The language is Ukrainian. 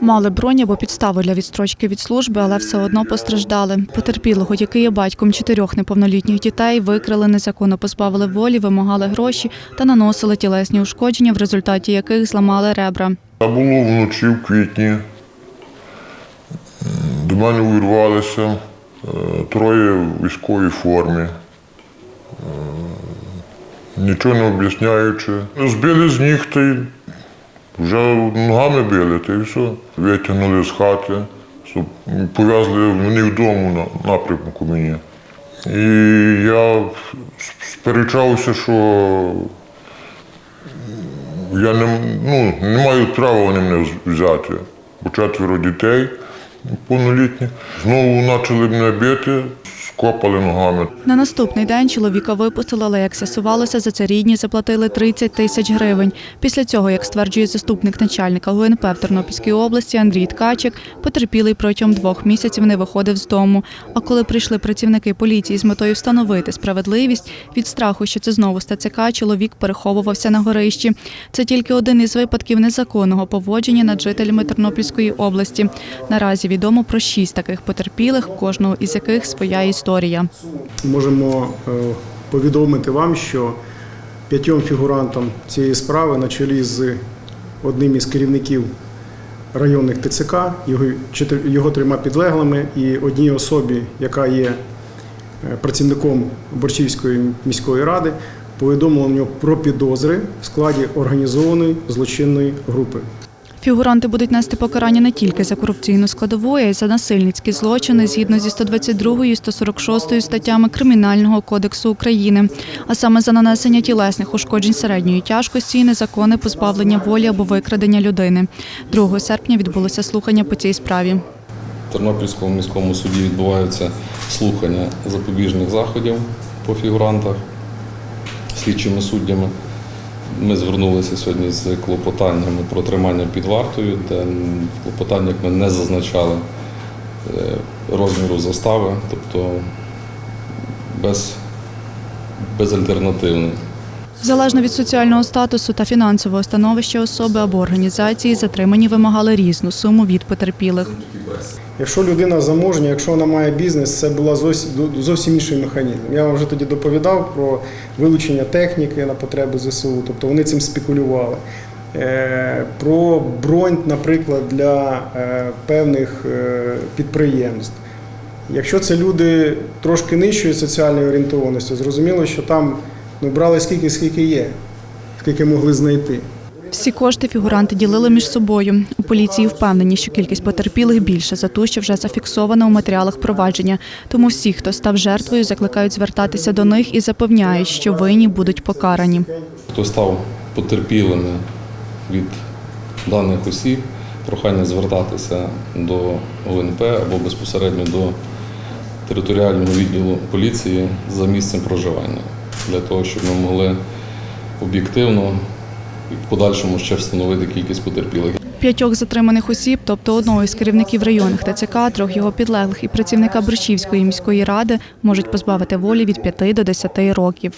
Мали бронь або підставу для відстрочки від служби, але все одно постраждали. Потерпілого, який є батьком чотирьох неповнолітніх дітей, викрили, незаконно позбавили волі, вимагали гроші та наносили тілесні ушкодження, в результаті яких зламали ребра. Це було вночі в квітні. До мене увірвалися е, троє в військовій формі. Е, Нічого не об'ясняючи. Збили з ніг та й вже ногами били, та й все. Витягнули з хати, пов'язали вони вдома на напрямку мені. І я сперечався, що я не, ну, не маю права вони мене взяти, бо четверо дітей повнолітніх. Знову почали мене бити, скопали ногами. На наступний день чоловіка випустили, але як з'ясувалося, за це рідні заплатили 30 тисяч гривень. Після цього, як стверджує заступник начальника ГУНП в Тернопільській області Андрій Ткачик, потерпілий протягом двох місяців не виходив з дому. А коли прийшли працівники поліції з метою встановити справедливість, від страху, що це знову ТЦК, чоловік переховувався на горищі. Це тільки один із випадків незаконного поводження над жителями Тернопільської області. Наразі відомо про шість таких потерпілих, кожного із яких своя історія. Можемо е, повідомити вам, що п'ятьом фігурантам цієї справи на чолі з одним із керівників районних ТЦК, його, його трьома підлеглими і одній особі, яка є е, працівником Борчівської міської ради, повідомлено про підозри в складі організованої злочинної групи. Фігуранти будуть нести покарання не тільки за корупційну складову, а й за насильницькі злочини згідно зі 122 і 146 статтями Кримінального кодексу України, а саме за нанесення тілесних ушкоджень середньої тяжкості і незаконне позбавлення волі або викрадення людини. 2 серпня відбулося слухання по цій справі. В Тернопільському міському суді відбуваються слухання запобіжних заходів по фігурантах слідчими суддями. Ми звернулися сьогодні з клопотаннями про тримання під вартою, де в клопотаннях ми не зазначали е, розміру застави, тобто без, безальтернативний. Залежно від соціального статусу та фінансового становища особи або організації, затримані вимагали різну суму від потерпілих. Якщо людина заможня, якщо вона має бізнес, це була зовсім, зовсім інший механізм. Я вам вже тоді доповідав про вилучення техніки на потреби ЗСУ, тобто вони цим спекулювали. Е, Про бронь, наприклад, для е, певних е, підприємств. Якщо це люди трошки нижчої соціальної орієнтованості, зрозуміло, що там ну, брали скільки, скільки є, скільки могли знайти. Всі кошти фігуранти ділили між собою. У поліції впевнені, що кількість потерпілих більше за ту, що вже зафіксована у матеріалах провадження. Тому всі, хто став жертвою, закликають звертатися до них і запевняють, що винні будуть покарані. Хто став потерпілими від даних осіб, прохання звертатися до ОНП або безпосередньо до територіального відділу поліції за місцем проживання, для того, щоб ми могли об'єктивно і в подальшому ще встановити кількість потерпілих. П'ятьох затриманих осіб, тобто одного із керівників районних ТЦК, трьох його підлеглих і працівника Борщівської міської ради, можуть позбавити волі від 5 до 10 років.